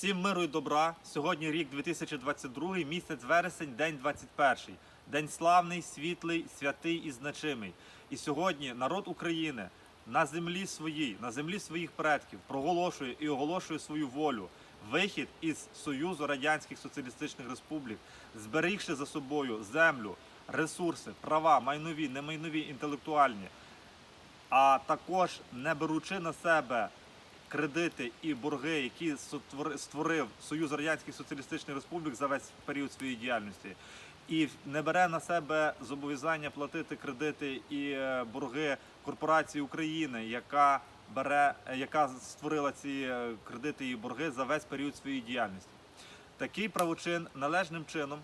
Всім миру і добра. Сьогодні рік 2022, місяць вересень, день 21. День славний, світлий, святий і значимий. І сьогодні народ України на землі своїй, на землі своїх предків проголошує і оголошує свою волю. Вихід із Союзу Радянських Соціалістичних Республік, зберігши за собою землю, ресурси, права, майнові, немайнові, інтелектуальні, а також не беручи на себе кредити і борги, які створив Союз Радянських Соціалістичних Республік за весь період своєї діяльності, і не бере на себе зобов'язання платити кредити і е, борги корпорації України, яка бере, е, яка створила ці е, кредити і борги за весь період своєї діяльності. Такий правочин належним чином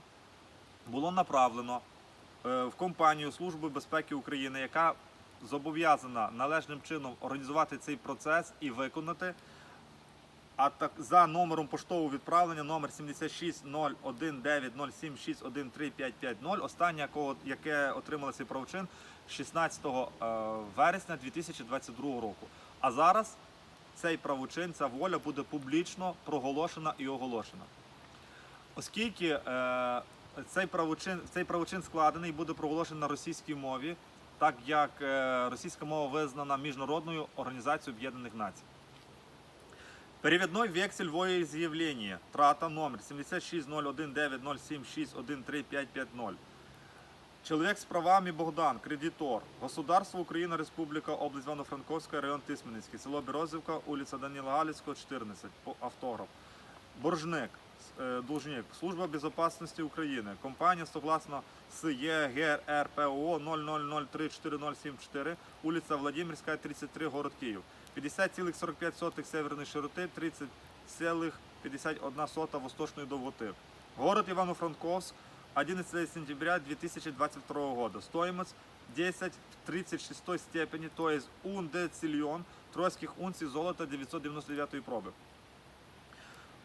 було направлено в компанію Служби безпеки України, яка зобов'язана належним чином організувати цей процес і виконати. А так за номером поштового відправлення номер 76019076135550, останнє якого яке отримало цей правочин 16 е, вересня 2022 року. А зараз цей правочин, ця воля буде публічно проголошена і оголошена. Оскільки е, цей правочин, цей правочин складений і буде проголошений на російській мові, так як е, російська мова визнана Міжнародною організацією Об'єднаних Націй. Перевідной вексель волеизъявления. Трата номер 76019076135550. Чоловік з правами Богдан, кредитор. Государство Україна, Республіка, область Івано-Франковська, район Тисменницький, село Березівка, вулиця Даніла Галицького, 14, автограф. Боржник, должник, Служба безопасности України, компанія согласно з ЄГРПО 00034074, вулиця Владимирська, 33, город Київ. 50,45 северної широти, 30,51 восточної довготи. Город Ивано-Франковск, 11 сентября 2022 года. Стоимость 10 в 36 степени, то есть ундецильон тройских унций золота 999 проби.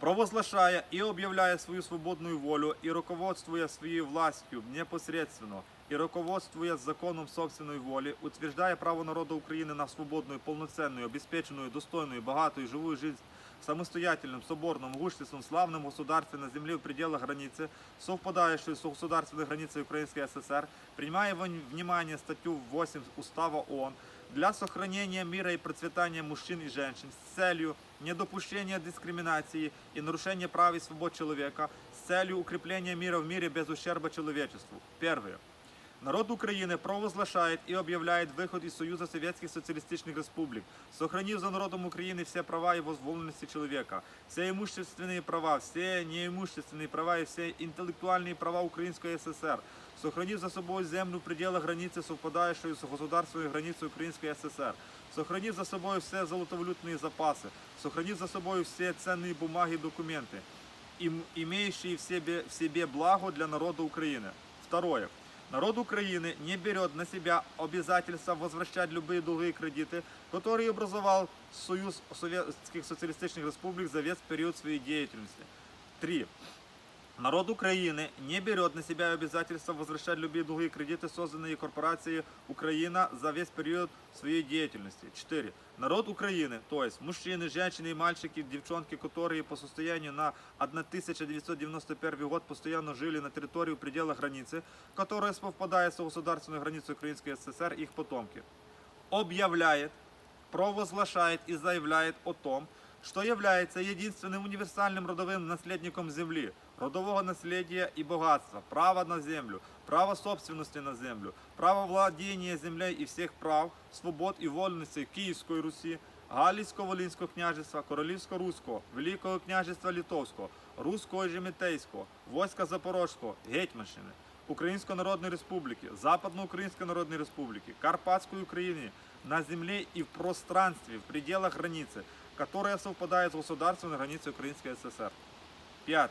Провозглашає і об'являє свою свободну волю і руководствує своєю властю непосредственно і руководствує законом собственної волі, утверждає право народу України на свободную, полноценную, обеспеченную, достойную, богатую, живую жизнь в самостоятельном, соборном, могущественном, славном государстве на земле в пределах границы, совпадающей с государственной границей Украинской ССР, принимая во внимание статью 8 Устава ООН, для сохранения мира и процветания мужчин и женщин с целью недопущения дискриминации и нарушения прав и свобод человека с целью укрепления мира в мире без ущерба человечеству. Первое. Народ Украины провозглашает и объявляет выход из Союза Советских Социалистических Республик, сохранив за народом Украины все права и возможности человека, все имущественные права, все неимущественные права и все интеллектуальные права Украинской ССР, сохранив за собой землю в пределах границы, совпадающую с государственной границей Украинской ССР, сохранив за собой все золотовалютные запасы, сохранив за собой все ценные бумаги и документы, им- имеющие в себе, в себе благо для народа Украины. Второе. Народ Украины не берет на себя обязательства возвращать любые долги и кредиты, которые образовал Союз Советских Социалистических Республик за весь период своей деятельности. Три. Народ Украины не берет на себя обязательства возвращать любые долги и кредиты, созданные корпорацией Украина за весь период своей деятельности. 4. Народ Украины, то есть мужчины, женщины и мальчики, девчонки, которые по состоянию на 1991 год постоянно жили на территории в пределах границы, которая совпадает с государственной границей Украинской ССР, их потомки, объявляет, провозглашает и заявляет о том, что является единственным универсальным родовым наследником земли, родового наследия и богатства, права на землю, право собственности на землю, право владения землей и всех прав, свобод и вольностей Київської Русі, Галицько-Волинського княжества, Королівсько-Руського, Великого княжества Литовського, Руського і Жемітейського, войска Запорозького, Гетьманщини, Української Народної Республіки, Западноукраїнської Народної Республіки, Карпатської України на земле и в пространстве, в пределах границы, которая совпадает с государственной границей Украинской ССР. 5.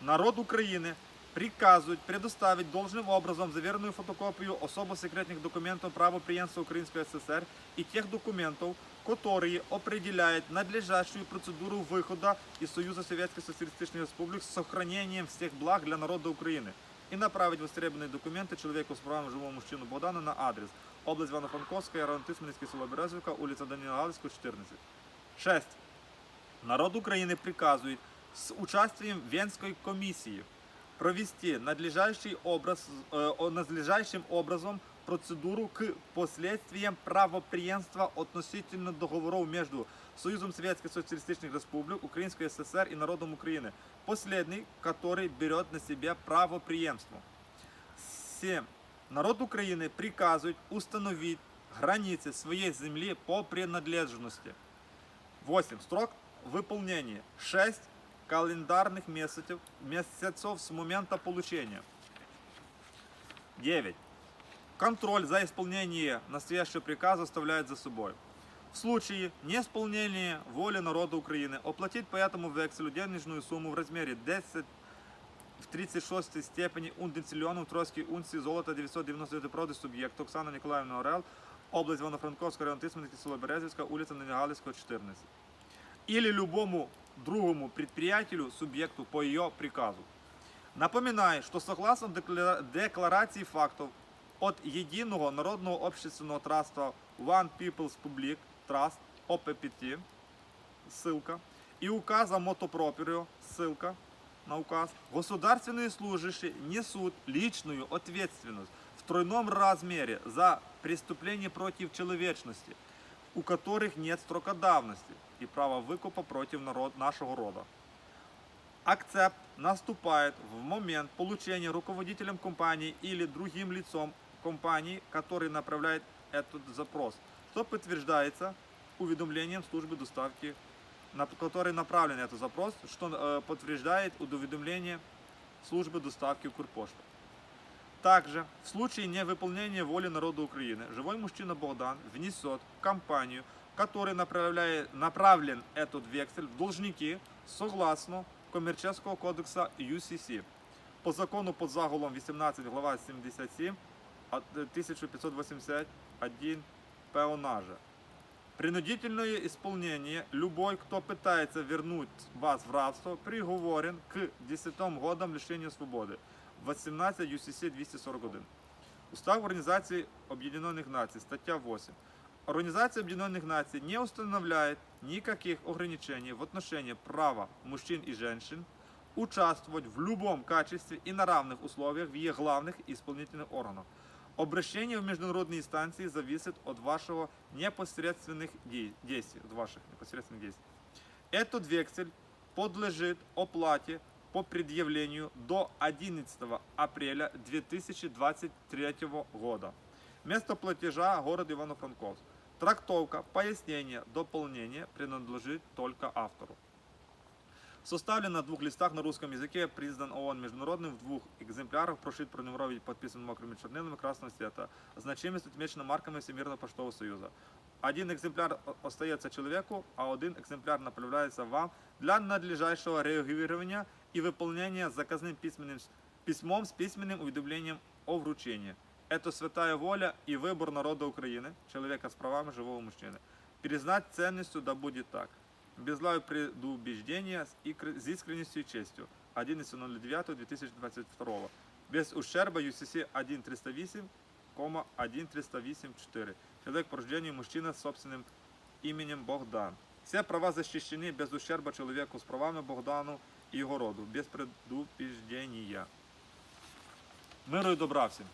Народ Украины приказывает предоставить должным образом заверенную фотокопию особо секретных документов правоприемства Украинской ССР и тех документов, которые определяют надлежащую процедуру выхода из Союза Советских Социалистических Республик с сохранением всех благ для народа Украины и направить востребованные документы человеку с правом живого мужчину Богдана на адрес область Ивано-Франковская, район Тисменецкий, село Березовка, улица Данила Галицкого, 14. 6. Народ України приказує с участием Венской комиссии провести надлежащий образ, э, о- надлежащим образом процедуру к последствиям правоприемства относительно договоров между Союзом Советских Социалистических Республик, Украинской ССР и народом Украины, последний, который берет на себя правоприемство. 7. Народ Украины приказывает установить границы своей земли по принадлежности. 8. Срок выполнения 6 календарных месяцев, месяцев с момента получения. 9. Контроль за исполнением настоящего приказа оставляет за собой. В случае неисполнения воли народа Украины оплатить по этому векселю денежную сумму в размере 10 в 36 степени ундецильйону тройській унції золота 999 проти суб'єкт Оксана Ніколаївна Орел, область Івано-Франковська, район Тисменський, село Березівська, улиця Негалицького, 14. Или любому другому предприятелю, субъекту по ее приказу. Напоминаю, что согласно декла- декларации фактов от Единого народного общественного траста One People's Public Trust, ОППТ, ссылка, и указа Мотопропио, ссылка на указ, государственные служащие несут личную ответственность в тройном размере за преступление против человечности, у которых нет срока давности и права выкупа против народ, нашего рода. Акцепт наступает в момент получения руководителем компании или другим лицом компании, который направляет этот запрос, что подтверждается уведомлением службы доставки, на который направлен этот запрос, что э, подтверждает уведомление службы доставки Укрпошты. Также в случае невыполнения воли народа Украины живой мужчина Богдан внесет в компанию, который направляет, направлен этот вексель в должники согласно Коммерческого кодекса UCC по закону под заголом 18 глава 77 от 1581 пеонажа. Принудительное исполнение любой, кто пытается вернуть вас в рабство, приговорен к 10 годам лишения свободы. 18 UCC 241. Устав Организации Объединенных Наций, статья 8. Организация Объединенных Наций не устанавливает никаких ограничений в отношении права мужчин и женщин участвовать в любом качестве и на равных условиях в ее главных исполнительных органах. Обращение в международные инстанции зависит от вашего непосредственных де- действий, от ваших непосредственных действий. Этот вексель подлежит оплате по предъявлению до 11 апреля 2023 года. Место платежа – город Ивано-Франковск. Трактовка, пояснение, дополнение принадлежит только автору. Составлен на двух листах на русском языке, признан ООН международным в двух экземплярах, прошит, пронумерован, подписан мокрыми чернилами красного цвета. Значимость отмечена марками Всемирного поштового союза. Один экземпляр о- остается человеку, а один экземпляр направляется вам для надлежащего реагирования и выполнения заказным письменным, с- письмом с письменным уведомлением о вручении. Это святая воля и выбор народа Украины, человека с правами живого мужчины. Признать ценностью да будет так. Без зла и предубеждения икр- с искренностью и честью. 11.09.2022. Без ущерба UCC 1.308, 1.308.4. Человек по рождению мужчина с собственным именем Богдан. Все права защищены без ущерба человеку с правами Богдану и его роду, без предубеждения. Миру и добра всім!